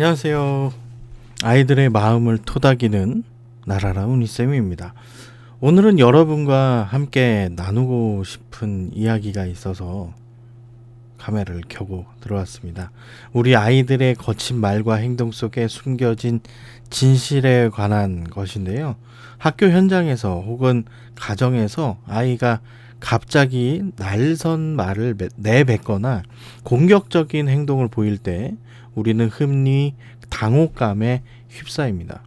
안녕하세요. 아이들의 마음을 토닥이는 나라라 우니쌤입니다. 오늘은 여러분과 함께 나누고 싶은 이야기가 있어서 카메라를 켜고 들어왔습니다. 우리 아이들의 거친 말과 행동 속에 숨겨진 진실에 관한 것인데요. 학교 현장에서 혹은 가정에서 아이가 갑자기 날선 말을 내뱉거나 공격적인 행동을 보일 때 우리는 흔히 당혹감에 휩싸입니다.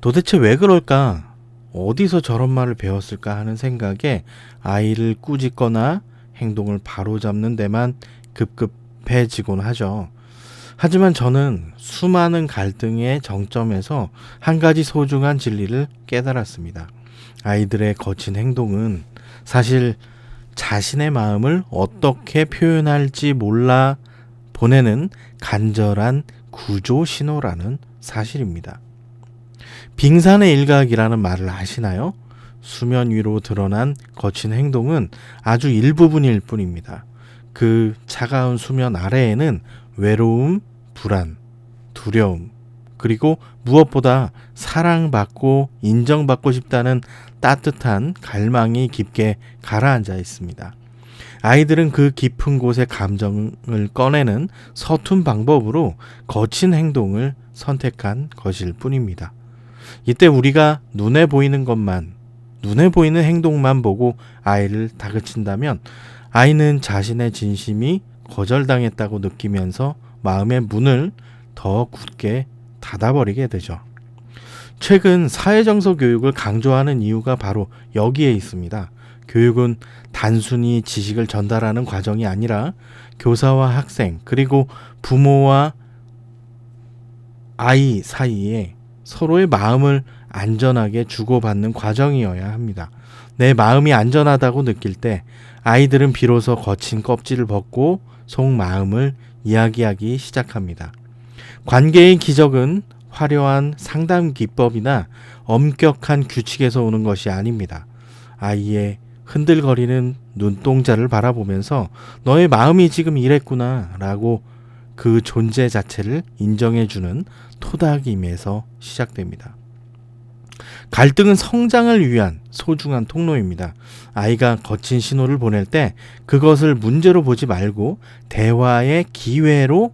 도대체 왜 그럴까? 어디서 저런 말을 배웠을까 하는 생각에 아이를 꾸짖거나 행동을 바로잡는 데만 급급해지곤 하죠. 하지만 저는 수많은 갈등의 정점에서 한 가지 소중한 진리를 깨달았습니다. 아이들의 거친 행동은 사실 자신의 마음을 어떻게 표현할지 몰라 보내는 간절한 구조 신호라는 사실입니다. 빙산의 일각이라는 말을 아시나요? 수면 위로 드러난 거친 행동은 아주 일부분일 뿐입니다. 그 차가운 수면 아래에는 외로움, 불안, 두려움, 그리고 무엇보다 사랑받고 인정받고 싶다는 따뜻한 갈망이 깊게 가라앉아 있습니다. 아이들은 그 깊은 곳의 감정을 꺼내는 서툰 방법으로 거친 행동을 선택한 것일 뿐입니다. 이때 우리가 눈에 보이는 것만, 눈에 보이는 행동만 보고 아이를 다그친다면 아이는 자신의 진심이 거절당했다고 느끼면서 마음의 문을 더 굳게 닫아버리게 되죠. 최근 사회정서 교육을 강조하는 이유가 바로 여기에 있습니다. 교육은 단순히 지식을 전달하는 과정이 아니라 교사와 학생, 그리고 부모와 아이 사이에 서로의 마음을 안전하게 주고받는 과정이어야 합니다. 내 마음이 안전하다고 느낄 때 아이들은 비로소 거친 껍질을 벗고 속 마음을 이야기하기 시작합니다. 관계의 기적은 화려한 상담 기법이나 엄격한 규칙에서 오는 것이 아닙니다. 아이의 흔들거리는 눈동자를 바라보면서 너의 마음이 지금 이랬구나 라고 그 존재 자체를 인정해주는 토닥임에서 시작됩니다. 갈등은 성장을 위한 소중한 통로입니다. 아이가 거친 신호를 보낼 때 그것을 문제로 보지 말고 대화의 기회로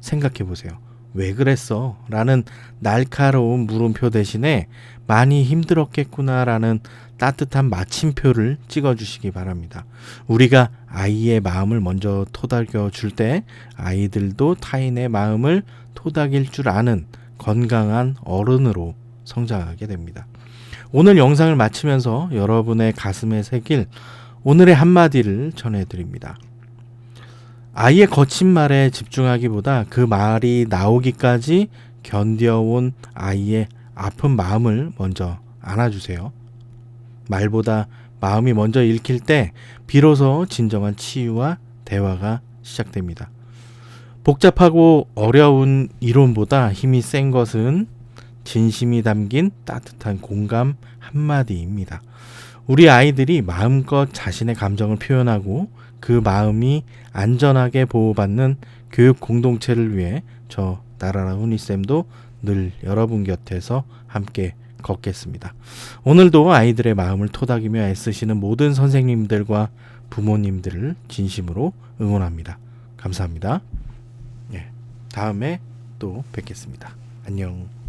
생각해 보세요. 왜 그랬어? 라는 날카로운 물음표 대신에 많이 힘들었겠구나 라는 따뜻한 마침표를 찍어 주시기 바랍니다. 우리가 아이의 마음을 먼저 토닥여 줄 때 아이들도 타인의 마음을 토닥일 줄 아는 건강한 어른으로 성장하게 됩니다. 오늘 영상을 마치면서 여러분의 가슴에 새길 오늘의 한마디를 전해드립니다. 아이의 거친 말에 집중하기보다 그 말이 나오기까지 견뎌온 아이의 아픈 마음을 먼저 안아주세요. 말보다 마음이 먼저 읽힐 때 비로소 진정한 치유와 대화가 시작됩니다. 복잡하고 어려운 이론보다 힘이 센 것은 진심이 담긴 따뜻한 공감 한마디입니다. 우리 아이들이 마음껏 자신의 감정을 표현하고 그 마음이 안전하게 보호받는 교육 공동체를 위해 저 나라라 훈이쌤도 늘 여러분 곁에서 함께 걷겠습니다. 오늘도 아이들의 마음을 토닥이며 애쓰시는 모든 선생님들과 부모님들을 진심으로 응원합니다. 감사합니다. 예, 다음에 또 뵙겠습니다. 안녕.